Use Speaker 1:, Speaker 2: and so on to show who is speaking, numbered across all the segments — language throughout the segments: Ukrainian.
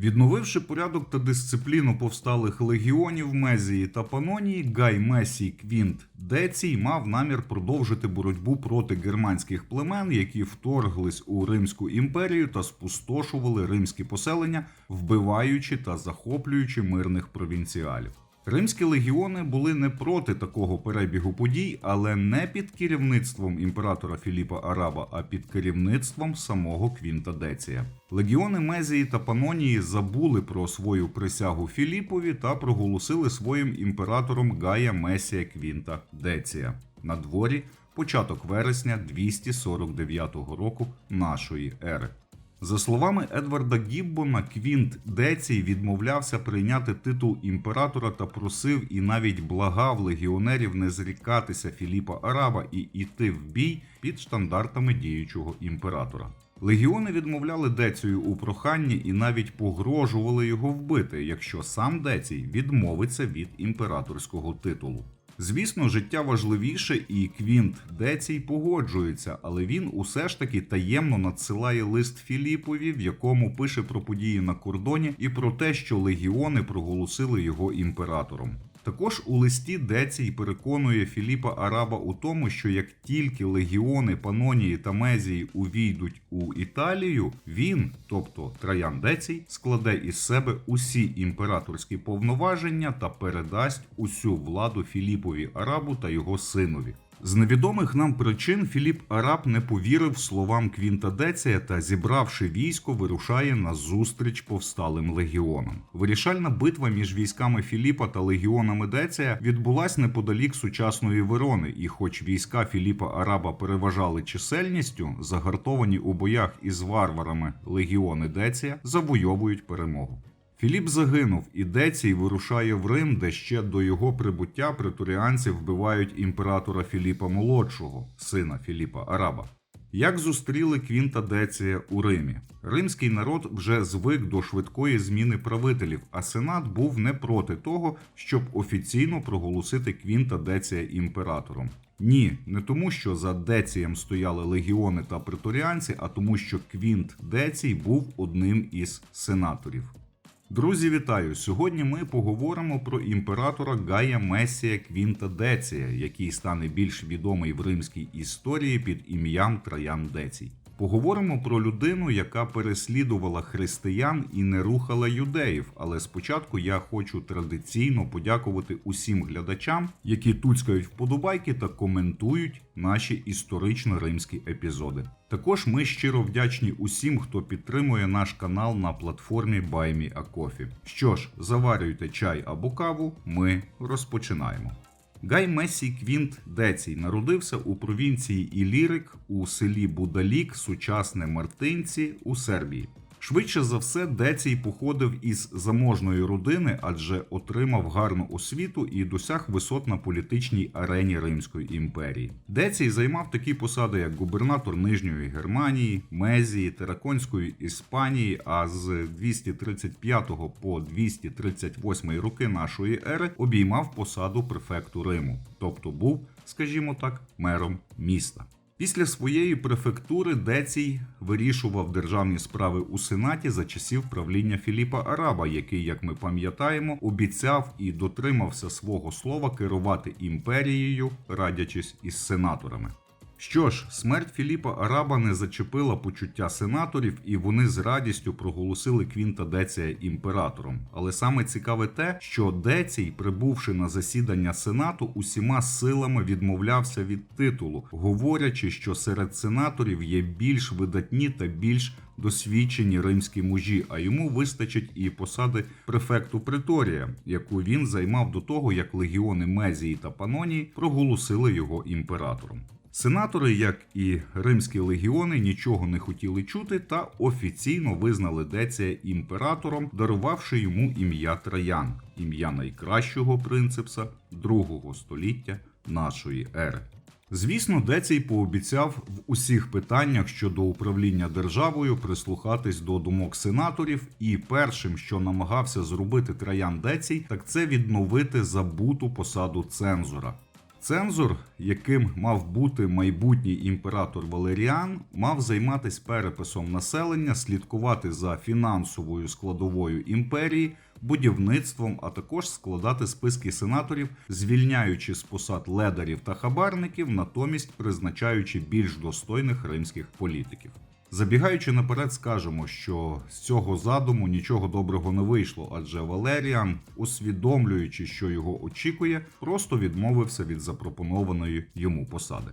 Speaker 1: Відновивши порядок та дисципліну повсталих легіонів Мезії та Панонії, Гай Месій Квінт Децій мав намір продовжити боротьбу проти германських племен, які вторглись у Римську імперію та спустошували римські поселення, вбиваючи та захоплюючи мирних провінціалів. Римські легіони були не проти такого перебігу подій, але не під керівництвом імператора Філіпа Араба, а під керівництвом самого Квінта Деція. Легіони Мезії та Панонії забули про свою присягу Філіпові та проголосили своїм імператором Гая Месія Квінта Деція. На дворі початок вересня 249 року нашої ери. За словами Едварда Гіббона, Квінт Децій відмовлявся прийняти титул імператора та просив і навіть благав легіонерів не зрікатися Філіпа Араба і йти в бій під штандартами діючого імператора. Легіони відмовляли Децію у проханні і навіть погрожували його вбити, якщо сам Децій відмовиться від імператорського титулу. Звісно, життя важливіше, і Квінт Децій погоджується, але він усе ж таки таємно надсилає лист Філіпові, в якому пише про події на кордоні і про те, що легіони проголосили його імператором. Також у листі Децій переконує Філіпа Араба у тому, що як тільки легіони Панонії та Мезії увійдуть у Італію, він, тобто Траян Децій, складе із себе усі імператорські повноваження та передасть усю владу Філіпові Арабу та його синові. З невідомих нам причин Філіп Араб не повірив словам Квінта Деція та, зібравши військо, вирушає на зустріч повсталим легіонам. Вирішальна битва між військами Філіпа та легіонами Деція відбулась неподалік сучасної Верони, і, хоч війська Філіпа Араба переважали чисельністю, загартовані у боях із варварами легіони Деція завойовують перемогу. Філіп загинув, і Децій вирушає в Рим, де ще до його прибуття преторіанці вбивають імператора Філіпа Молодшого, сина Філіпа Араба. Як зустріли Квінта Деція у Римі? Римський народ вже звик до швидкої зміни правителів, а сенат був не проти того, щоб офіційно проголосити Квінта Деція імператором. Ні, не тому, що за Децієм стояли легіони та преторіанці, а тому, що Квінт Децій був одним із сенаторів. Друзі, вітаю! Сьогодні ми поговоримо про імператора Гая Месія Квінта Деція, який стане більш відомий в римській історії під ім'ям Траян Децій. Поговоримо про людину, яка переслідувала християн і не рухала юдеїв. Але спочатку я хочу традиційно подякувати усім глядачам, які туцькають вподобайки та коментують наші історично-римські епізоди. Також ми щиро вдячні усім, хто підтримує наш канал на платформі BuyMeACoffee. Що ж, заварюйте чай або каву, ми розпочинаємо. Гай Месі Квінт Децій народився у провінції Ілірик у селі Будалік, сучасне Мартинці у Сербії. Швидше за все, Децій походив із заможної родини, адже отримав гарну освіту і досяг висот на політичній арені Римської імперії. Децій займав такі посади, як губернатор Нижньої Германії, Мезії, Тераконської Іспанії. А з 235 по 238 роки нашої ери обіймав посаду префекту Риму, тобто був, скажімо так, мером міста. Після своєї префектури Децій вирішував державні справи у сенаті за часів правління Філіпа Араба, який, як ми пам'ятаємо, обіцяв і дотримався свого слова керувати імперією, радячись із сенаторами. Що ж, смерть Філіпа Араба не зачепила почуття сенаторів, і вони з радістю проголосили Квінта Деція імператором. Але саме цікаве те, що Децій, прибувши на засідання сенату, усіма силами відмовлявся від титулу, говорячи, що серед сенаторів є більш видатні та більш досвідчені римські мужі, а йому вистачить і посади префекту Преторія, яку він займав до того, як легіони Мезії та Панонії проголосили його імператором. Сенатори, як і римські легіони, нічого не хотіли чути та офіційно визнали Деція імператором, дарувавши йому ім'я Траян, ім'я найкращого принципса другого століття нашої ери. Звісно, Децій пообіцяв в усіх питаннях щодо управління державою прислухатись до думок сенаторів, і першим, що намагався зробити Траян Децій, так це відновити забуту посаду цензора. Цензор, яким мав бути майбутній імператор Валеріан, мав займатися переписом населення, слідкувати за фінансовою складовою імперії, будівництвом, а також складати списки сенаторів, звільняючи з посад ледарів та хабарників, натомість призначаючи більш достойних римських політиків. Забігаючи наперед, скажемо, що з цього задуму нічого доброго не вийшло, адже Валеріан, усвідомлюючи, що його очікує, просто відмовився від запропонованої йому посади.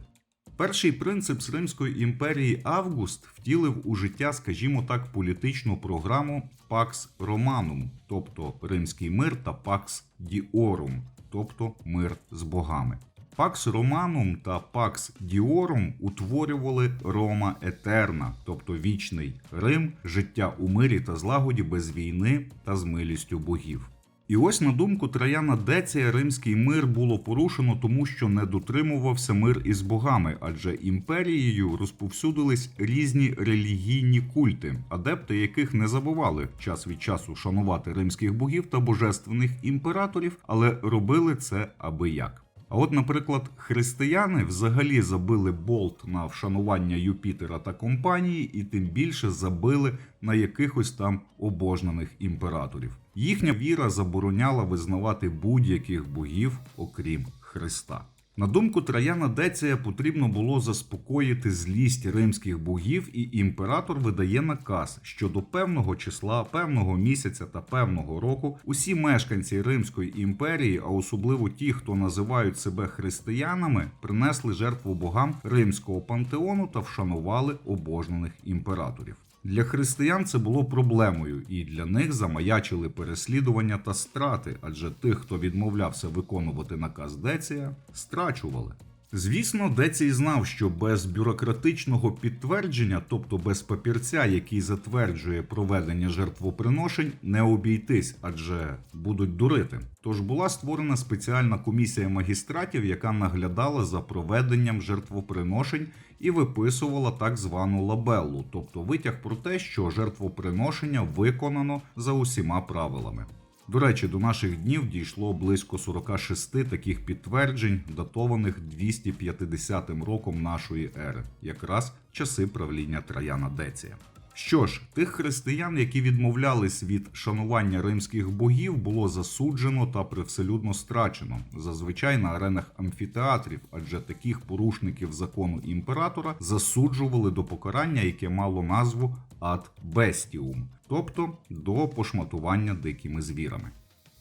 Speaker 1: Перший принцип з Римської імперії Август втілив у життя, скажімо так, політичну програму Pax Romanum, тобто римський мир, та Pax Diorum, тобто мир з богами. Pax Romanum та Pax Diorum утворювали Рома Етерна, тобто вічний Рим, життя у мирі та злагоді без війни та з милістю богів. І ось на думку Траяна Деція, римський мир було порушено, тому що не дотримувався мир із богами, адже імперією розповсюдились різні релігійні культи, адепти яких не забували час від часу шанувати римських богів та божественних імператорів, але робили це аби як. А от, наприклад, християни взагалі забили болт на вшанування Юпітера та компанії, і тим більше забили на якихось там обожнених імператорів. Їхня віра забороняла визнавати будь-яких богів, окрім Христа. На думку Траяна Деція, потрібно було заспокоїти злість римських богів, і імператор видає наказ, що до певного числа, певного місяця та певного року усі мешканці Римської імперії, а особливо ті, хто називають себе християнами, принесли жертву богам римського пантеону та вшанували обожнених імператорів. Для християн це було проблемою, і для них замаячили переслідування та страти, адже тих, хто відмовлявся виконувати наказ Деція, страчували. Звісно, Децій знав, що без бюрократичного підтвердження, тобто без папірця, який затверджує проведення жертвоприношень, не обійтись, адже будуть дурити. Тож була створена спеціальна комісія магістратів, яка наглядала за проведенням жертвоприношень і виписувала так звану лабеллу, тобто витяг про те, що жертвоприношення виконано за усіма правилами. До речі, до наших днів дійшло близько 46 таких підтверджень, датованих 250 роком нашої ери, якраз часи правління Траяна Деція. Що ж, тих християн, які відмовлялись від шанування римських богів, було засуджено та привселюдно страчено, зазвичай на аренах амфітеатрів, адже таких порушників закону імператора засуджували до покарання, яке мало назву ад бестіум, тобто до пошматування дикими звірами.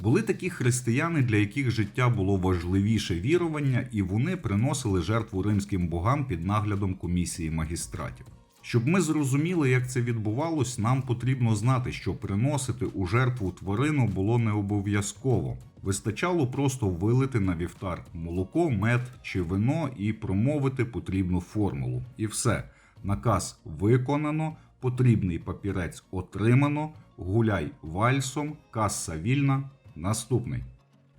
Speaker 1: Були такі християни, для яких життя було важливіше вірування, і вони приносили жертву римським богам під наглядом комісії магістратів. Щоб ми зрозуміли, як це відбувалось, нам потрібно знати, що приносити у жертву тварину було не обов'язково. Вистачало просто вилити на вівтар молоко, мед чи вино і промовити потрібну формулу. І все. Наказ виконано, потрібний папірець отримано, гуляй вальсом, каса вільна. Наступний.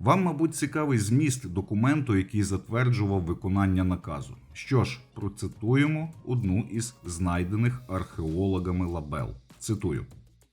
Speaker 1: Вам, мабуть, цікавий зміст документу, який затверджував виконання наказу. Що ж, процитуємо одну із знайдених археологами лабел. Цитую.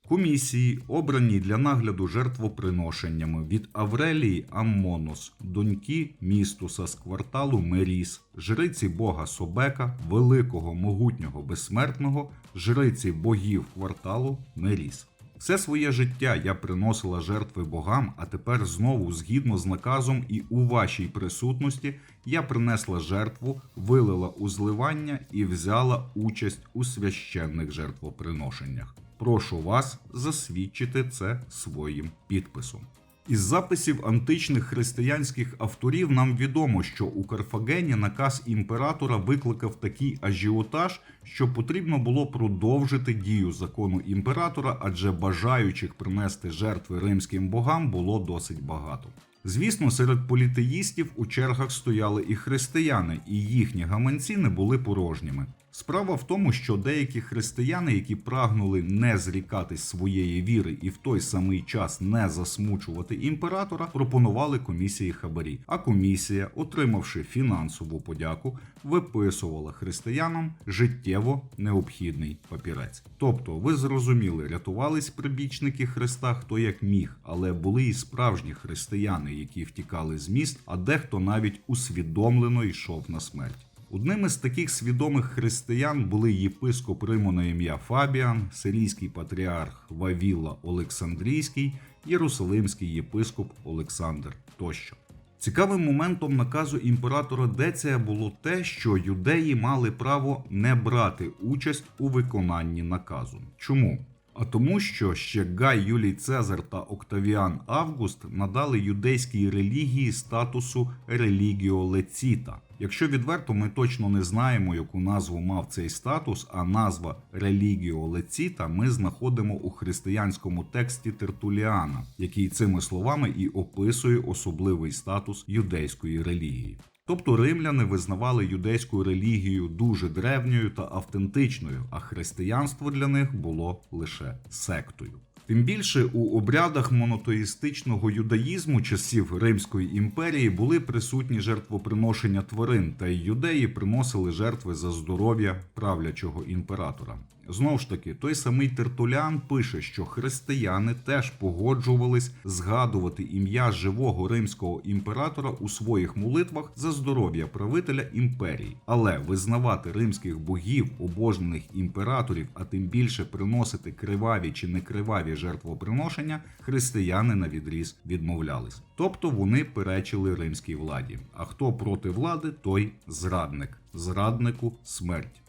Speaker 1: Комісії, обрані для нагляду жертвоприношеннями від Аврелії Аммонос, доньки містуса з кварталу Меріс, жриці бога Собека, великого могутнього безсмертного, жриці богів кварталу Меріс. Все своє життя я приносила жертви богам, а тепер знову, згідно з наказом і у вашій присутності, я принесла жертву, вилила у зливання і взяла участь у священних жертвоприношеннях. Прошу вас засвідчити це своїм підписом. Із записів античних християнських авторів нам відомо, що у Карфагені наказ імператора викликав такий ажіотаж, що потрібно було продовжити дію закону імператора, адже бажаючих принести жертви римським богам було досить багато. Звісно, серед політеїстів у чергах стояли і християни, і їхні гаманці не були порожніми. Справа в тому, що деякі християни, які прагнули не зрікатись своєї віри і в той самий час не засмучувати імператора, пропонували комісії хабарі. А комісія, отримавши фінансову подяку, виписувала християнам життєво необхідний папірець. Тобто, ви зрозуміли, рятувались прибічники Христа хто як міг, але були і справжні християни, які втікали з міст, а дехто навіть усвідомлено йшов на смерть. Одним із таких свідомих християн були єпископ Риму на ім'я Фабіан, сирійський патріарх Вавіла Олександрійський, єрусалимський єпископ Олександр тощо. Цікавим моментом наказу імператора Деція було те, що юдеї мали право не брати участь у виконанні наказу. Чому? А тому, що ще Гай Юлій Цезар та Октавіан Август надали юдейській релігії статусу релігіо леціта. Якщо відверто, ми точно не знаємо, яку назву мав цей статус, а назва релігіо леціта ми знаходимо у християнському тексті Тертуліана, який цими словами і описує особливий статус юдейської релігії. Тобто римляни визнавали юдейську релігію дуже древньою та автентичною, а християнство для них було лише сектою. Тим більше у обрядах монотеїстичного юдаїзму часів Римської імперії були присутні жертвоприношення тварин, та й юдеї приносили жертви за здоров'я правлячого імператора. Знову ж таки, той самий Тертулян пише, що християни теж погоджувались згадувати ім'я живого римського імператора у своїх молитвах за здоров'я правителя імперії, але визнавати римських богів, обожнених імператорів, а тим більше приносити криваві чи некриваві жертвоприношення, християни на відріз відмовлялись. Тобто вони перечили римській владі. А хто проти влади, той зрадник, зраднику смерть.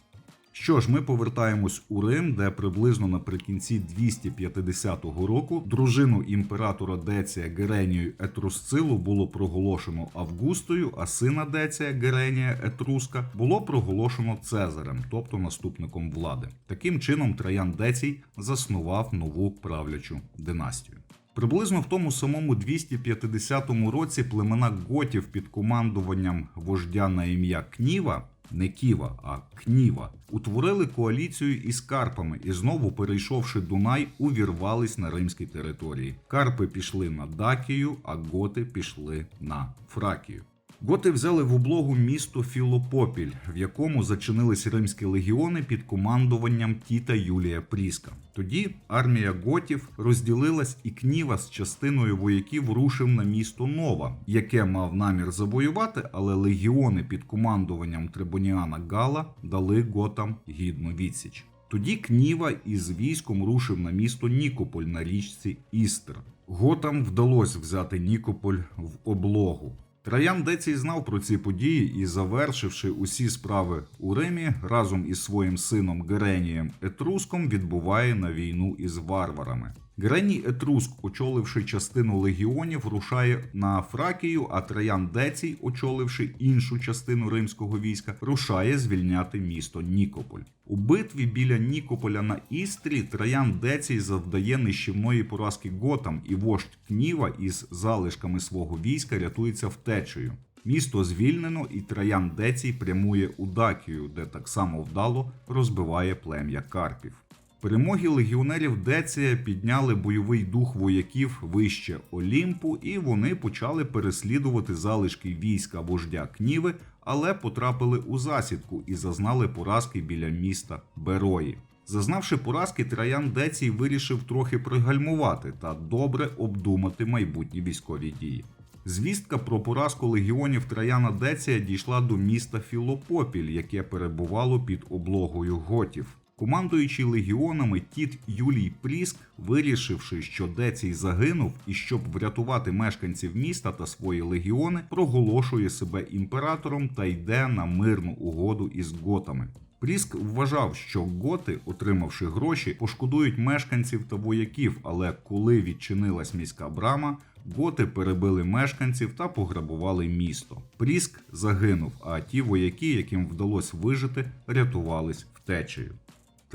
Speaker 1: Що ж, ми повертаємось у Рим, де приблизно наприкінці 250 року дружину імператора Деція Геренію Етрусцилу було проголошено Августою, а сина Деція Геренія Етруска було проголошено Цезарем, тобто наступником влади. Таким чином, Траян Децій заснував нову правлячу династію. Приблизно в тому самому 250 році племена готів під командуванням вождя на ім'я Кніва, не Ківа, а Кніва, утворили коаліцію із Карпами і знову, перейшовши Дунай, увірвались на римські території. Карпи пішли на Дакію, а готи пішли на Фракію. Готи взяли в облогу місто Філопопіль, в якому зачинились римські легіони під командуванням Тіта Юлія Пріска. Тоді армія готів розділилась, і Кніва з частиною вояків рушив на місто Нова, яке мав намір завоювати, але легіони під командуванням Трибоніана Гала дали готам гідну відсіч. Тоді Кніва із військом рушив на місто Нікополь на річці Істер. Готам вдалося взяти Нікополь в облогу. Траян Децій знав про ці події і, завершивши усі справи у Римі, разом із своїм сином Геренієм Етруском відбуває на війну із варварами. Гереній Етруск, очоливши частину легіонів, рушає на Фракію, а Траян Децій, очоливши іншу частину римського війська, рушає звільняти місто Нікополь. У битві біля Нікополя на Істрі Траян Децій завдає нищівної поразки готам, і вождь Кніва із залишками свого війська рятується втечею. Місто звільнено, і Траян Децій прямує у Дакію, де так само вдало розбиває плем'я Карпів. Перемоги легіонерів Деція підняли бойовий дух вояків вище Олімпу, і вони почали переслідувати залишки війська вождя Кніви, але потрапили у засідку і зазнали поразки біля міста Берої. Зазнавши поразки, Траян Децій вирішив трохи пригальмувати та добре обдумати майбутні військові дії. Звістка про поразку легіонів Траяна Деція дійшла до міста Філопопіль, яке перебувало під облогою готів. Командуючий легіонами Тіт Юлій Пріск, вирішивши, що Децій загинув, і щоб врятувати мешканців міста та свої легіони, проголошує себе імператором та йде на мирну угоду із готами. Пріск вважав, що готи, отримавши гроші, пошкодують мешканців та вояків, але коли відчинилась міська брама, готи перебили мешканців та пограбували місто. Пріск загинув, а ті вояки, яким вдалося вижити, рятувались втечею.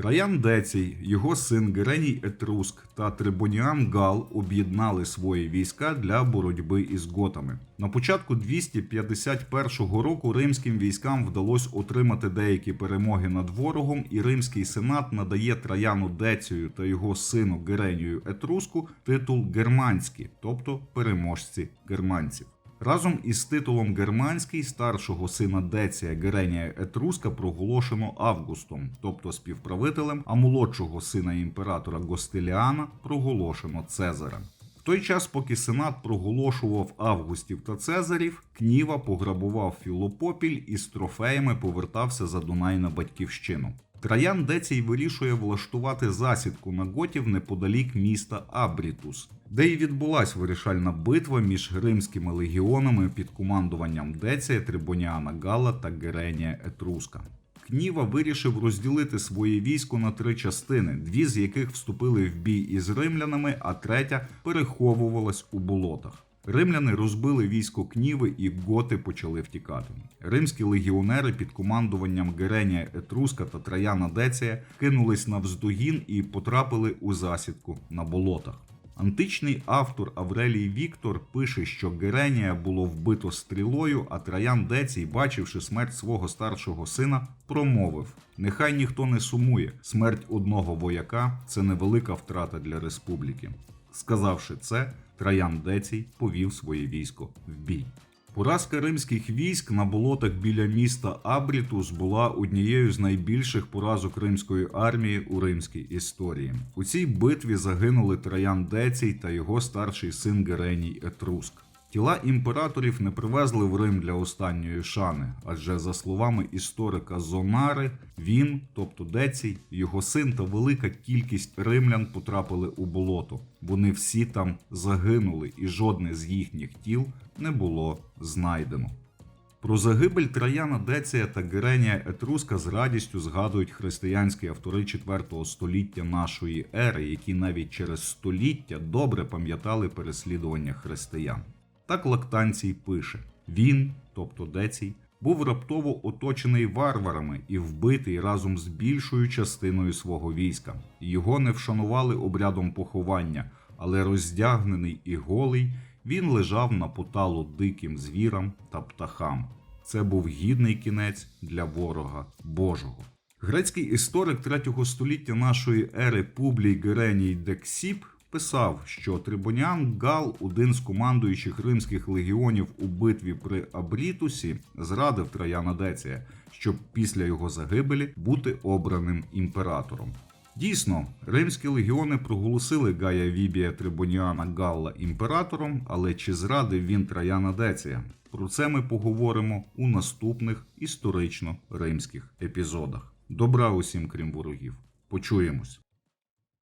Speaker 1: Траян Децій, його син Гереній Етруск та Трибоніан Гал об'єднали свої війська для боротьби із готами. На початку 251 року римським військам вдалося отримати деякі перемоги над ворогом, і римський сенат надає Траяну Децію та його сину Геренію Етруску титул германські, тобто переможці германців. Разом із титулом Германський старшого сина Деція Геренія Етруска проголошено Августом, тобто співправителем, а молодшого сина імператора Гостиліана проголошено Цезарем. В той час, поки сенат проголошував Августів та Цезарів, Кніва пограбував Філопопіль і з трофеями повертався за Дунай на батьківщину. Траян Децій вирішує влаштувати засідку на готів неподалік міста Абрітус, де й відбулась вирішальна битва між римськими легіонами під командуванням Деція, Трибоніана Гала та Геренія Етруска. Кніва вирішив розділити своє військо на три частини, дві з яких вступили в бій із римлянами, а третя переховувалась у болотах. Римляни розбили військо Кніви і готи почали втікати. Римські легіонери під командуванням Геренія Етруска та Траяна Деція кинулись навздогін і потрапили у засідку на болотах. Античний автор Аврелій Віктор пише, що Геренія було вбито стрілою, а Траян Децій, бачивши смерть свого старшого сина, промовив: Нехай ніхто не сумує. Смерть одного вояка це невелика втрата для республіки. Сказавши це, Траян Децій повів своє військо в бій. Поразка римських військ на болотах біля міста Абрітус була однією з найбільших поразок римської армії у римській історії. У цій битві загинули Траян Децій та його старший син Гереній Етруск. Тіла імператорів не привезли в Рим для останньої шани, адже за словами історика Зонари, він, тобто Децій, його син та велика кількість римлян потрапили у болото. Вони всі там загинули, і жодне з їхніх тіл не було знайдено. Про загибель Траяна Деція та Геренія Етруска з радістю згадують християнські автори 4 століття нашої ери, які навіть через століття добре пам'ятали переслідування християн. Так Лактанцій пише: він, тобто Децій, був раптово оточений варварами і вбитий разом з більшою частиною свого війська. Його не вшанували обрядом поховання, але роздягнений і голий, він лежав на поталу диким звірам та птахам. Це був гідний кінець для ворога Божого. Грецький історик 3 століття нашої ери Публій Гереній Дексіп писав, що Трибоніан Гал, один з командуючих римських легіонів у битві при Абрітусі, зрадив Траяна Деція, щоб після його загибелі бути обраним імператором. Дійсно, римські легіони проголосили Гая Вібія Трибоніана Галла імператором, але чи зрадив він Траяна Деція? Про це ми поговоримо у наступних історично римських епізодах. Добра усім, крім ворогів. Почуємось.